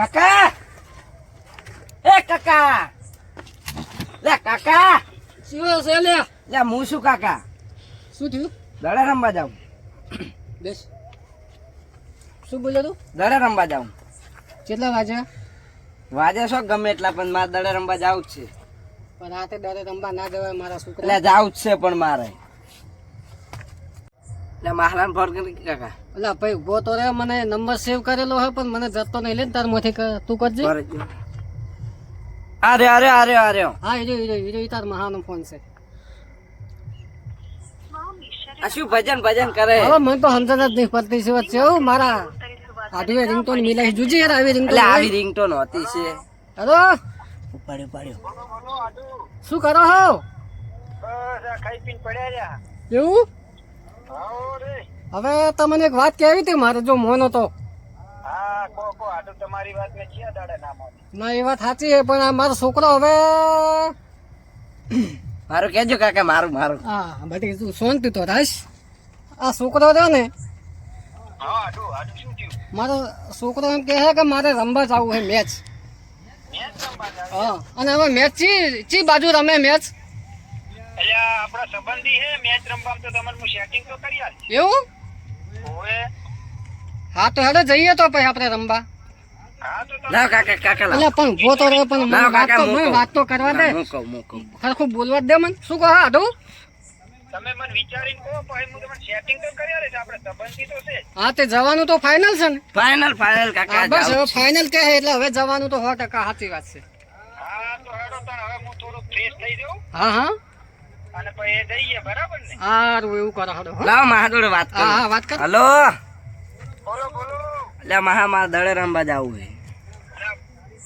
કાકા! એ કાકા! લે કાકા! શું છે લે લે હું શું કાકા? શું થયું? દડા રમવા જાઉં. બેસ. શું બોલ્યો તું? દડા રમવા જાઉં. કેટલા વાગ્યા વાજે છો ગમે એટલા પણ મારે દડા રમવા જાવ જ છે. પણ રાતે દડે રમવા ના જવાય મારા છોકરા જાવું જ છે પણ મારે. એટલે માહલાન ફોન કરી કાકા. એટલે ભાઈ ઊભો તો રે મને નંબર સેવ કરેલો હે પણ મને જતો નહીં. લે તાર મોથી તું કરજે. કરે અરે અરે અરે અરે હા હીરો હીરો ઈ તાર મહાનો ફોન છે. આ શું ભજન ભજન કરે? હવે મને તો સમજણ જ નહીં પડતી છે વચ્ચે હો મારા આઠવે રિંગટોન મિલાઈ જુજી યાર આવી એટલે રિંગટોન આવી રિંગટોન હતી છે. હેલો? ઉપાડ્યો ઉપાડ્યો. શું કરો હો? એવું? હવે તમને એક વાત કહેવી હતી મારે જો મોનો તો? ના એ વાત સાચી છે પણ આ મારો છોકરો હવે મારું કેજો કાકા મારું મારું. હા બધી તું શાંતિ તો રાશ આ છોકરો રહ્યો ને મારો છોકરો એમ કહે છે કે મારે રમવા જવું છે મેચ. હા અને હવે મેચ ચી ચી બાજુ રમે મેચ? આપણા સંબંધી હે મેચ રમવા તો તમને હું સેટિંગ તો કરી આલ એવું? ઓએ હા તો હેડો જઈએ તો પછી આપણે રમવા. હા તો તમે લાવ કાકા કાકા લાવ. પણ ઊભો તો રહે પણ મને વાત તો મને વાત તો કરવા દે. મૂકો મૂકો. ખરખું બોલવા દે મને? શું કહો હા તમે મને વિચારીને કહો પછી હું તમને સેટિંગ તો કરી આલીશ આપણે સંબંધી તો છે હા તે જવાનું તો ફાઇનલ છે ને. ફાઇનલ ફાઇનલ કાકા બસ હવે ફાઇનલ કહે એટલે હવે જવાનું તો સો ટકા સાચી વાત છે. હા તો હેડો તાણ હવે હું થોડુંક ફ્રેશ થઈ જાઉં. હા હા. સારું એવું કરો હડો લાવ મહા વાત હા હા વાત કર. હલો? બોલો બોલો. એટલે મહા મારે દડે રમવા જવું છે.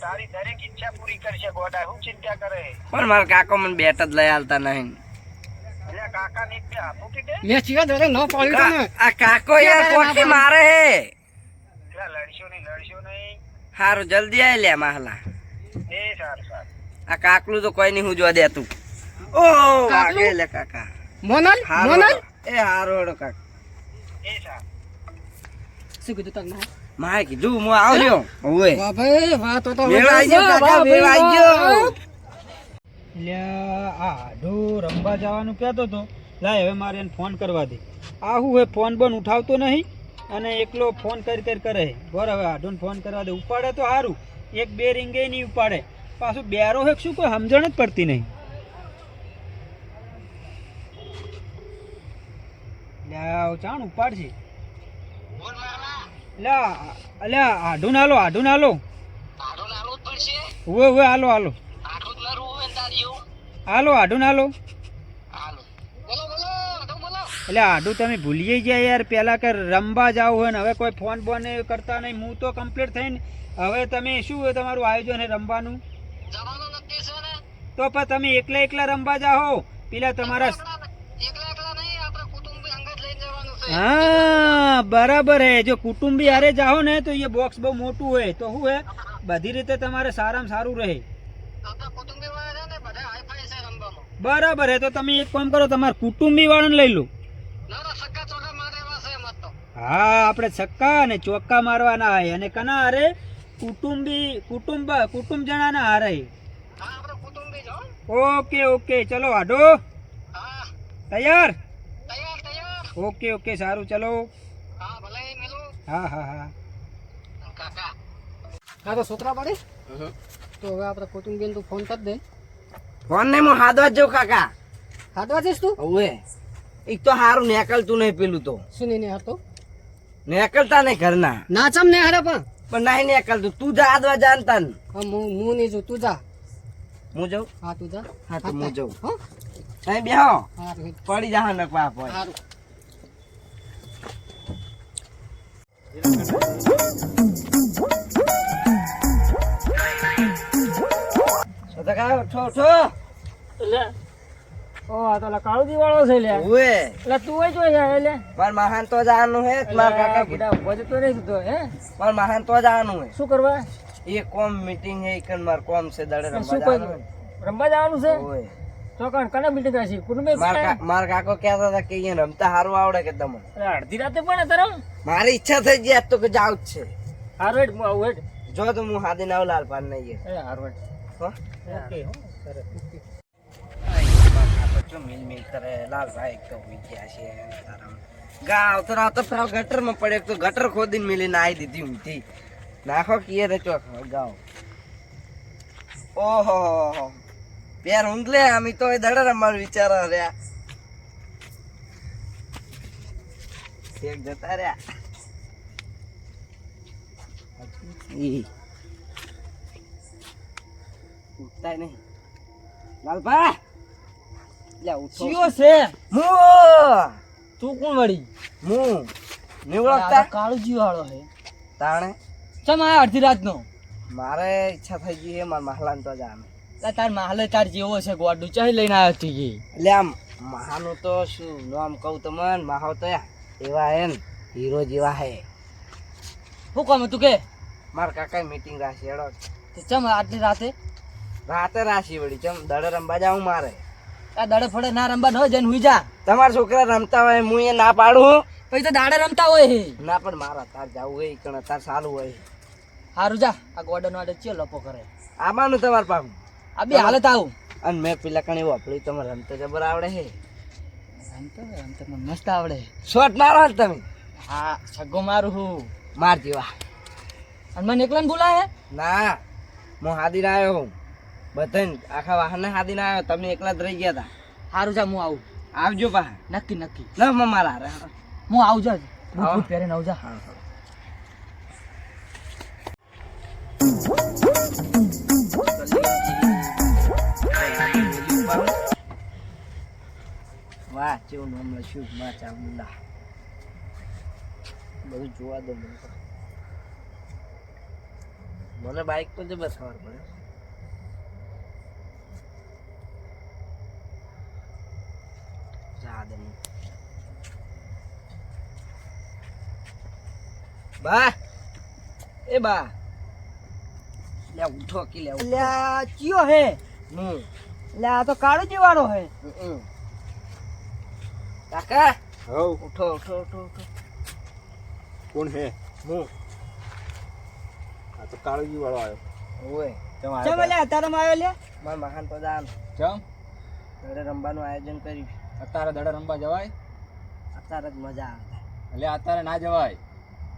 તારી દરેક ઈચ્છા પૂરી કરશે ગોડા. શું ચિંતા કરે? પણ મારા કાકો મને બેટ જ લઈ આલતા નહીં. કાકા ને કે મેં ચિયા દરે ન પાડ્યું તમે આ કાકો યાર કોકી મારે હે? લડશો નહીં લડશો નહીં. હારું જલ્દી આય લે માહલા. એ સારું સારું. આ કાકલું તો કોઈ નહીં હું જો દેતું ઓ વાગે લે કાકા. મોનલ? મોનલ? એ હારો કાકા. એ સારું શું કીધું તાર માએ? માએ કીધું હું આવ્યો ઓવે વાહ ભાઈ તો તો વેળ ગયો કાકા વેળ આઈ ગયો એટલે આ આઢું રમવા જવાનું કહેતો હતો લાય હવે મારે એને ફોન કરવા દે. આ હું હે ફોન બન ઉઠાવતો નહીં અને એકલો ફોન કરી કરી કરે બોર હવે આઢુને ફોન કરવા દે. ઉપાડે તો સારું એક બે રીંગે નહીં ઉપાડે. પાછું બેરો હેક શું કોઈ સમજણ જ પડતી નહીં. આ ચાણ ઉપાડશે એટલે આ- એટલે આ આઢું આઢું નાલો. ઉવે હાલો હાલો. હાલો, આઢું નાલો. એટલે આડું તમે ભૂલી ગયા યાર પહેલાં કે રમવા જાવ હોય ને, હવે કોઈ ફોન બોન કરતા નહીં. હું તો કમ્પ્લીટ થઈને, હવે તમે શું હોય તમારું આયોજન રમવાનું? તો પણ તમે એકલા એકલા રમવા જાઓ. પેલા તમારા હા બરાબર હે. જો કુટુંબી હારે જાઓ ને તો એ બોક્સ બહુ મોટું હોય. તો શું હે? બધી રીતે તમારે સારામાં સારું રહે. બરાબર હે. તો તમે એક કામ કરો તમારા કુટુંબી વાળાને લઈ લો. હા આપણે છક્કા અને ચોક્કા મારવાના હોય અને કના હારે? કુટુંબી કુટુંબ કુટુંબ જણાના હારે ઓકે ઓકે. ચલો આડો તૈયાર? ઓકે ઓકે સારું ચલો. હા હા હા હા. તો છોકરા પડે? તો હવે આપણે કુટુંબીન તું ફોન કરી દે. ફોન નહીં હું હાથવા જ જાઉં કાકા. હાદવા જઈશ તું? ઓવે. એક તો હારું નેકલતું નહીં પેલું તો. શું નહીં હતો નેકલતા નહીં ઘરના. નાચમ ને હારે પણ. પણ નહીં નેકલતું તું જા હાદવા જાણતા ને હા હું હું નહીં જો તું જા. હું જાઉં? હા તું જા. હા તો હું જાઉં. હા. અહીં બેહો. પડી જા નકવા પર સતકા ઉઠો ઉઠો ઓ આ તો કાળુજી વાળો છે લે. ઓવે એટલે તું હોય જોઈ જાય એટલે માર મહાન તો જવાનું હે મારા કાકા બધા ઊભો તો નહીં થતો હે. માર મહાન તો જવાનું હે. શું કરવા? એ કોમ મીટિંગ હે કન માર કોમ છે દડે રમવા જવાનું રમવા જવાનું છે? તો કણ કને મીટિંગ હશે કુટુંબે માર કાકો કહેતા હતા કે અહીંયા રમતા સારું આવડે કે તમને? અડધી રાતે પણ મારી ઈચ્છા થઈ ગઈ આજ તો કે જાવ જ છે. હારું હેડ હું આવું હેડ. જો તો હું હાથી ના લાલ પાન નહીં એ હારવડ હો? ઓકે સરસ મિલ મિલ કરે લાલભાઈ એક તો હોઈ ગયા છે. ગા આવતો આવતો ગટરમાં પડે. એક તો ગટર ખોદીને મિલીને આવી દીધી ઊંધી. નાખો કીએ રે ચોક ગાઓ ઓહો પેર ઊંઘલે અમે તો એ દડે રમવાનું વિચાર રહ્યા શેક જતા રહ્યા. ઉઠતા નહીં. લાલભા! લ્યા ઉઠો. ચિયો છે? હું! તું કોણ વળી? હું. નહીં કાળો જીવ વાળો હે તાણે? ચમ આ અડધી રાતનો? મારે ઈચ્છા થઈ ગઈ છે મારા મહલાન તો જામે લા તાર માલે તાર જેવો છે ગોડું. ચાહી લઈને આવ્યો તું એટલે આમ મહાનું તો શું નામ કહું તમને મહાવ તો એવા હે ને હીરો જેવા હે. શું કામ તું કે? માર કાકા મીટિંગ રાખી હેડો. તે ચમ આટલી રાતે? રાતે રાશી વળી ચમ દડે રમવા જાઉં મારે. આ દડે ફડે ના રમવા ન જઈને હુઈ જા. તમારા છોકરા રમતા હોય હું એ ના પાડું પછી તો દાડે રમતા હોય હે. ના પણ મારા તાર જાવું હોય કણ તાર સારું હોય. હારું જા આ ગોડન વાડે ચિયો લપો કરે. આવાનું તમારે પાછું આ બે હાલત આવું. અને મેં પેલા કણી વાપરી તમારે રમતો જબર આવડે હે? રમતો રમતો મને મસ્ત આવડે. શોટ મારો હાલ તમે. હા છગ્ગો મારું હું. માર જેવા અને મને એકલાને બોલાય ના હું હાદીને આવ્યો હું બધાને આખા વાહનને હાદીને આવ્યો તમે એકલા જ રહી ગયા હતા હારું જા હું આવું. આવજો પા નક્કી નક્કી. ના મ મારા હારે. હું આવજો બૂટ પહેરીને આવું જા વાહ કેવું નામ લખ્યું મા ચામુંડા બધું જોવા દો મને તો. મને બાઇક પર બસ ખબર પડે. જા બા! એ બા! લે ઉઠો કે લે. લ્યા ચિયો હે? હમ. લે આ તો કાળો જી વાળો હે હમ. કાકા હવ. ઉઠો ઉઠો ઉઠો ઉઠો. કોણ હે? હું. આ તો કાળજી વાળો આવ્યો ઓય ચમ લ્યા તારામાં આવ્યો લે મારા મહાન પ્રધાન ચમ? દડે રમવાનું આયોજન કર્યું. અત્યારે દડે રમવા જવાય? અત્યારે જ મજા આવે. એટલે અત્યારે ના જવાય?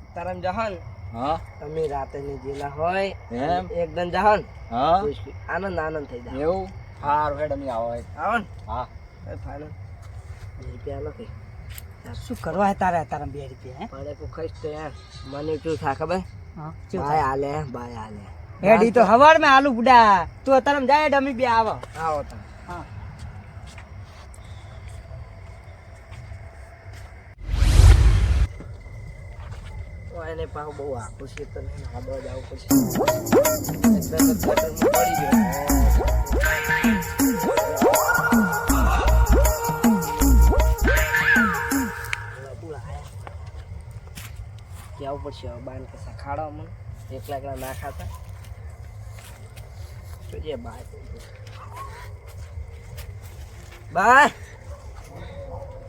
અત્યારે એમ જહન. હા. તમે રાતે ની જેલા હોય એમ? એકદમ જહન. હા. આનંદ આનંદ થઈ જાય. એવું? સારું હેડ અમે આવો આવો હા. ફાઇનલ બે રૂપિયા લો કઈ શું કરવા તારે તારા બે રૂપિયા પડે કો તો યાર. મને શું થા ખબર? બાય આલે બાય આલે. હેડી તો હવારમાં આલુ બુડા. તું અત્યારે જાય ડમી બે આવો. આવો તમે. હા. એને પાછું બહુ આખું છે તો નહીં જવું જ કેવું પડશે હવે બાન કે ખાડો મને. એકલા એકલા ના ખાતા. જોઈએ બા બા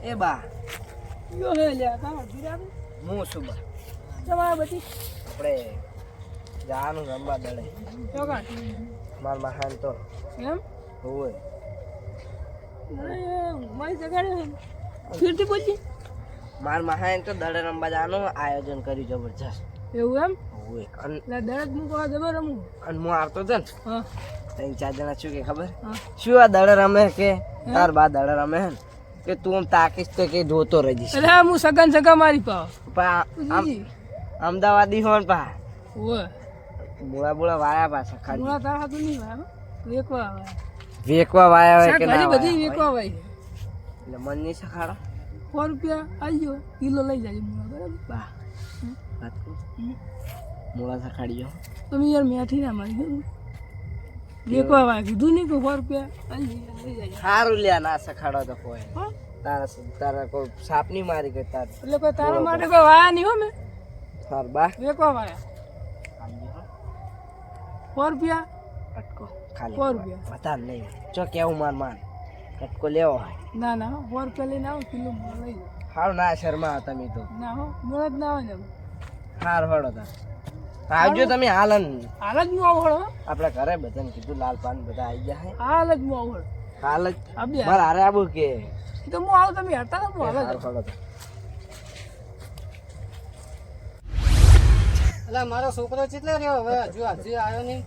એ બા યો હે લ્યા કા ગીરા હું શું જવા બધી. આપણે જવાનું રમવા દડે કા? માર મહાન તો. એમ? હોય મારી જગાડે ફીરથી બોલજી માર મહાન તો દડે રમવા જવાનું આયોજન કર્યું જબરજસ્ત. એવું એમ? હોય અને મૂકવા જબર રમું. અને હું આવતો હતો ને? ત્રણ ચાર જણા શું કે ખબર? શું આ દડે રમે કે? તાર બા દડે રમે હે કે તું આમ તાકીશ તો કે જોતો રહી જઈશ એટલે હું સગન સગા મારી પા અમદાવાદી હોન પા. બોળા બોળા વાયા પાછા ખાલી. મુળા તારા હાથું નહીં વાય વેકવા વાય. વેકવા વાયા હોય કે ના બધી વેકવા વાય એટલે મન નહીં સખાડો સો રૂપિયા આવજો કિલો લઈ જાજો મુળા બરાબર? મોળા સખાડી જાઓ. તમે યાર મેઠી ના મારી દેખવા કીધું નહીં કે સો રૂપિયા? જાજો. સારું લ્યા ના સખાડો તો કોઈ. તારા તારા કોઈ સાપ નહીં મારી કે તાર એટલે કોઈ તારા માટે કોઈ વાયા નહીં હો મેં. તાર બા. દેખવા વાયા સો રૂપિયા? અટકો ખાલી સો રૂપિયા. બતા નહીં ચો કેવું માર માન. કટકો લેવો હોય. ના ના હો, સો રૂપિયા લઈને આવો કિલો લઈ જાઓ ના શર્મા તમે તો. ના હો મળે જ ના હોય ને હાર હળો તા આવજો તમે હાલન. ન. હાલ જ હું આવું હળો આપણા ઘરે બધાને કીધું લાલ પાન બધા આવી ગયા હે. હાલ જ હું આવું હળો. હાલ જ. મારે હારે આવું કે. તો હું આવું તમે હટા હું હાલ હાલો તો. એટલે મારો છોકરો ચેટલે રહ્યો હવે. હજુ હજુ આવ્યો નહીં.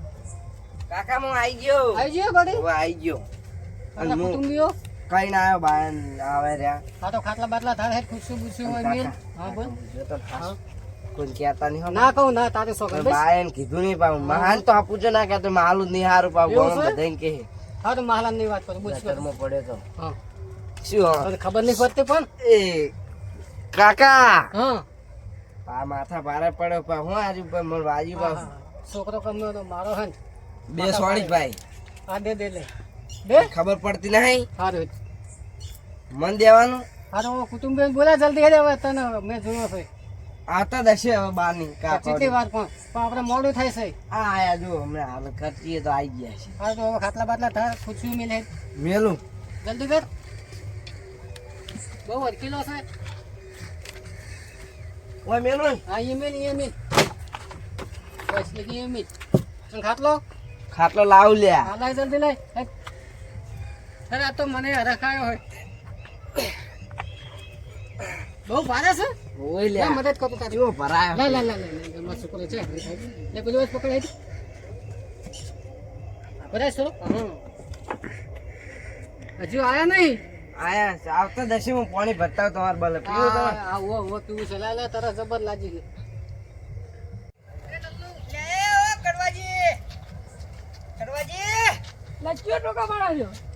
કાકા હું આવી ગયો. આવી ગયો બધી હવે આવી ગયો. અને કુટુંબીઓ? કઈ ના આવ્યો બાયન આવે રહ્યા. હા તો ખાટલા બાટલા થાય હે ખુશી બુશી હોય મેલ. હા બોલ. તો કોઈ કહેતા નહીં ના કહું ના તારે બસ. બાયન કીધું નહીં પાઉં મહાન તો આપું છે ના કહેતો માલું નહીં હારું પાવ છે? બધાને કહે. હા તો મહાલાનની વાત કરું બુશ કર્મ પડ્યો તો. હા. શું ખબર નહીં પડતી પણ? એ કાકા! હા. આ માથા ભારે પડ્યો પા હું આજુ પર મોર વાજી છોકરો કમ્યો તો મારો હન. બે સોળી ભાઈ. આ દે દે લે. ખબર પડતી નહીં. સારું મન દેવાનું. સારું તો કુટુંબી બોલા જલ્દી હેડે હવે તને મેં જોયો છે. આવતા દશે હવે બારની કેટલી વાર પણ. પણ આપણે મોડું થાય છે. આ આયા જો હમણાં હાલ ખર્ચીએ તો આવી ગયા છે. હા તો હવે ખાટલા બાટલા થાય પૂછ્યું મિલે. મેલું. જલ્દી કર. બહુ અડકેલો છે. ઓય મેલું ને. મેલ ઈમેલ મેલ. બસ લગી મેલ. ખાટલો? ખાટલો લાવ લ્યા. હા લાવ જલ્દી લાય. અરે આ તો મને હરખાયો હોય બહુ ભારે છે ઓય લે મદદ કરતો તા જો ભરાયો લે લે લે લે લા ગરમા છોકરો છે લે પેલું જ પકડ હેટ બરાબર ચલો હજુ આયા નહીં આયા છે. આવતા દશે હું પાણી ભરતા તમારે ભલે પીવું તો આવો આવો પીવું છે લે લે તારા જબર લાગી ગઈ લચ્યો ટોકા મારા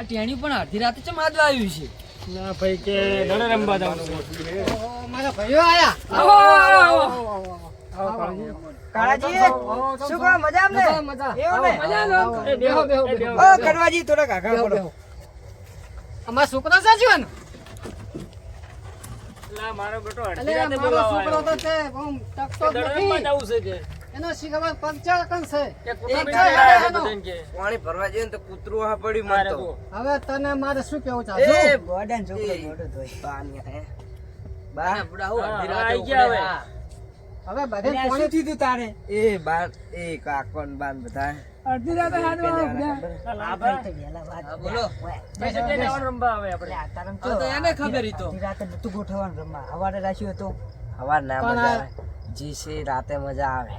ટેણી પણ અડધી રાતે ચમ આજવા આવ્યું છે? ના ભાઈ કે દડે રમવા જવાનું મારા ભાઈઓ આયા. આવો, આવો, કાળાજી શું કહો મજા મજા ને? મજા લો એ બેહો બેહો બેહો. ઓ કડવાજી થોડા કાકા બેહો, પડો છોકરો સાચી ને મારો બેટો અલે મારો છોકરો તો છે આમ ટકતો નથી. એનો શીખવા પગચા કન છે. પાણી ભરવા જઈએ ને તો કૂતરું હા પડ્યું મન તો હવે તને મારે શું કેવું એ બોડન છોકરો બોડો તોય. પાણી હે. બા. બુડા હું. અડધી રાતે હવે. બધે પાણી થયું તારે? એ બાર એ કાકોન બાન બધા. અડધી રાતે હાથ હા, બોલો. હવે તો એને ખબર ઈ તો. હવાર ના મજા આવે. જી છે રાતે મજા આવે.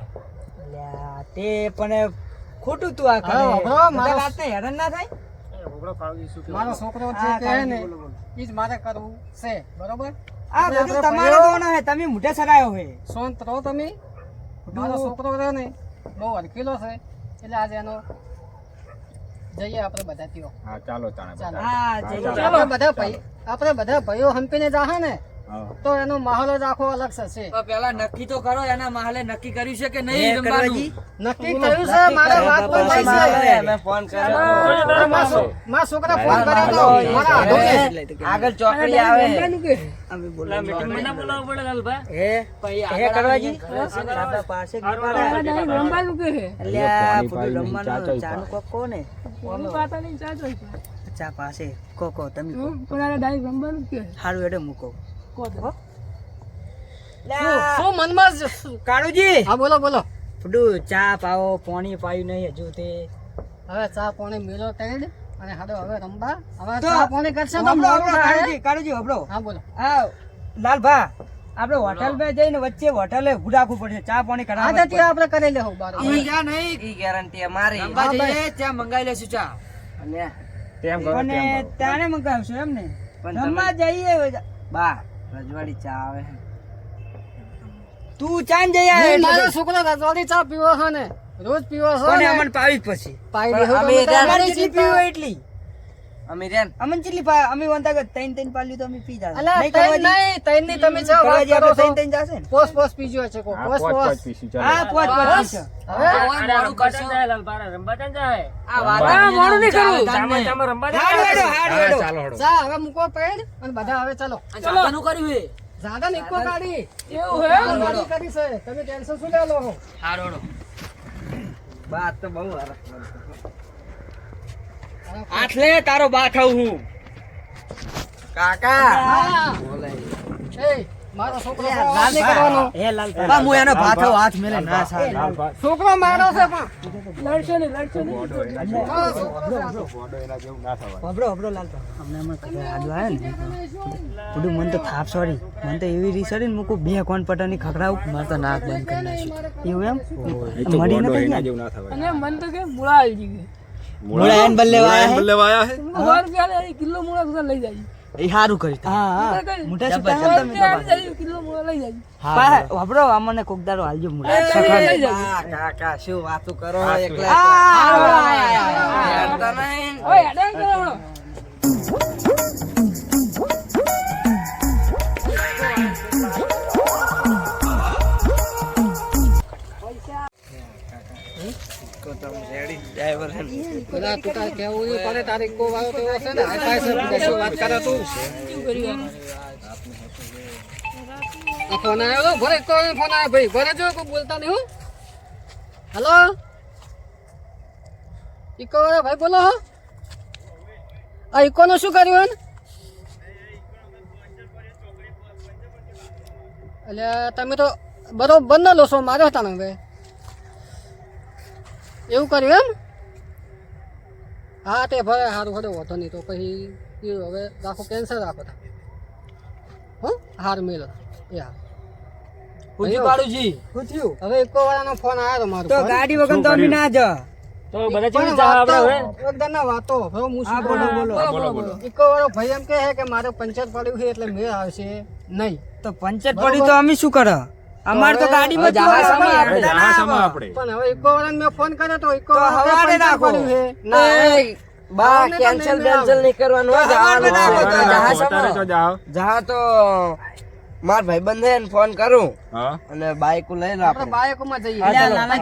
મારો છોકરો છે કે હે ને ઈ જ મારે કરવું છે બરોબર? આ બધું તમારો તમારે હે તમે મોઢે સરાયો હે સોંત રહો તમે. મારો છોકરો રહે ને બહુ અડકેલો છે. એટલે આજે એનો જઈએ આપણે બધા ત્યો. હા ચાલો ચાલો. હા જઈએ. આપણે બધા ભાઈ આપણે બધા ભાઈઓ હંપીને જાહે ને તો એનો માહોલ જ આખો અલગ થશે પેલા નક્કી તો કરો એના માહોલે નક્કી કર્યું છે કે નહીં નક્કી કર્યું છે મારે વાત પણ થઈ છે. અમે ફોન કર્યો મારા છોકરા ફોન કર્યો તો મારા આગળ ચોકડી આવે. હે? હે કરવાજી? અલ્યા બધું રમવાનું. ચાનું કોક કોને ચા પાસે. કોકો તમે હારું એડે મૂકો. શું મનમાં કાળુજી. હા બોલો બોલો. બધું ચા પાવો પાણી પાયું નહીં હજુ તે. હવે ચા પાણી મેલો તેડ અને હાડો હવે રમવા. હવે ચા પાણી કરશે તો કાળુજી કાળુજી હબળો હા બોલો. આ લાલભા આપણે હોટલ પર જઈને વચ્ચે હોટલે રાખવું પડશે. ચા પાણી હા ત્યાં આપણે કરી લેવું બાર ઈ ગેરંટી અમારી. ત્યાં મંગાવી લેશું ચા. અને તેમ કરો કરો. મંગાવશું એમ ને. રમવા જઈએ બા રજવાડી ચા આવે તું ચાન જઈ આવે મારો છોકરો રજવાડી ચા પીવો હને ને? રોજ પીવો છે ને? પાવી પછી? પાવી અમે ચિંતા. પીવો એટલી. અમે રેન અમન ચેટલી પા અમે વંતા કે તૈન તૈન પાલ્યું તો અમે પી જાશે. અલા તૈન નહીં તૈનની તમે છો વાત કરો તૈન તૈન જાશે ને. પોસ પોસ પીજો છે કો પોસ પોસ. હા પોચ પોચ પીશે. હવે? આ વાતા મોડું નહીં કરું હારું હેડો, હારું હેડો. જા હવે મૂકો પેડ અને બધા હવે ચાલો. જાતાનું કર્યું હે જાગા ને ઇકો કાઢી. એવું હે? ગાડી કરી છે. તમે ટેન્શન શું લે લો? છો હારોડો બાત તો બહુ હરખ આટલે તારો બા થાઉં હું. કાકા. એ મારો છોકરો નહીં કરવાનો. બા, હું એનો ભાથો હાથ મેલે ના સારું છોકરો મારો છે પણ લડશો નહીં લડશો નહીં. હબળો હબળો લાલતો અમને એમાં આડું આવે ને? બધું મન તો થાપ સોરી મન તો એવી રીત હતી ને મૂકું બે કોણ પટાની ખખડાવું મારે તો નાક બંધ કરી નાખ્યું એવું એમ? મળી ના થવાય. અને મન તો કે મુળા આવી ગઈ મોડા એન બલ્લે વાયા હે? સો રૂપિયા લે કિલો મુળા સુધા લઈ જાય એ સારું કરી હા હા. મોટા છૂટા હે તમે તો કિલો મુળા લઈ જાય પા હબળો અમને કોકદારો હાલજો આ કાકા શું વાતો કરો? એકલા કેવું એવું પડે તારે ઇકો વાળો તો એવો ને? હાઈ ફાઈ શું વાત કરે તું આ ફોન આવ્યો તો? આવ્યો. ભાઈ, ભલે જો, કોઈ બોલતા નહીં હું. હલો? ઇકો ભાઈ, બોલો હો. આ ઇકો નું શું કર્યું એટલે તમે તો બરોબર લો છો માર્યો હતા ને ભાઈ. એવું કર્યું એમ? હા તે ભલે સારું ભલે વધો નહીં. તો પછી એ હવે રાખો કેન્સલ રાખો તા. હો? હાર મેલ. એ હા પૂછ્યું શું હવે ઇકો વાળાનો ફોન આવ્યો તો મારો તો ગાડી વગર તો અમે ના જા આપણે હવે એકદમ ના વાતો હવે? હું શું બોલો બોલો. બોલો ઇકો વાળો ભાઈ એમ કહે છે કે મારે પંચર પડ્યું છે એટલે મેળ આવશે નહીં. તો પંચર પડ્યું તો અમે શું કરે? અમાર તો ગાડીમાં જ જહાજમાં આપણે ના પણ હવે ઇકો વાળાને મેં ફોન કર્યો તો ઇકો હવારે નાખો. ના બા આવને કેન્સલ નહીં બેન્સલ નહીં કરવાનું નાખો છે. તો જહાજમાં. જા તો માર ભાઈ ને ફોન કરું. અને બાઈક લઈ લો આપણે. બાઈકમાં જઈએ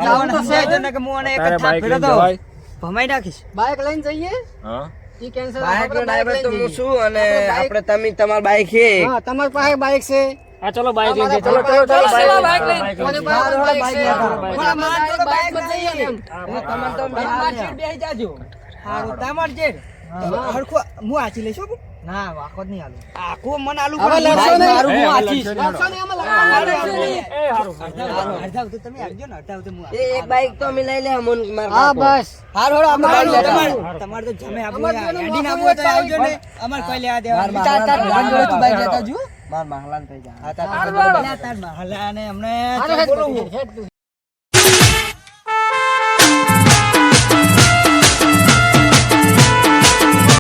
જવાનું તો છે જ. કે હું અને એક જ થાપ ફેરવતો. ભમાઈ નાખીશ. બાઈક લઈને જઈએ? હા. કેન્સલ બાઈક નો ડ્રાઈવર તો હું છું અને આપણે આપણે તમે તમાર બાઈક છે. હા તમારી પાસે બાઈક છે. હા ચલો બાઈક લઈ ચલો, ચલો, ચલો, બાઈક લઈ મને કોની લઈ? મારા મારા તો બાઇકમાં જઈએ ને એમ. તમાર તો તમાર સીટ બેહી જાજો. હારું, તમાર જે હરખો હું આચી લઈશ હો. ના જ નહીં આલું. આખું મન આલું હવે લડશો નહીં. મારું હું આચી લડશો નહીં, અમે લડશો નહીં. હાલો, અડધા ઉતર તમે આવજો ને, ઉતર હું એ એક બાઈક તો અમે લઈ લે અમોન માર હા બસ હારું, હારું, અમે અમારું બાઈક લેતા તમારે- તો જમે આપો હોય તો આવજો ને. અમાર કોઈ લેવા દેવા માર. તાર- તાર માહલાન તું બાઈક લેતા આવજો. માર મહાલાન થઈ જાય હા, તાર- તાર મહાલાને અમને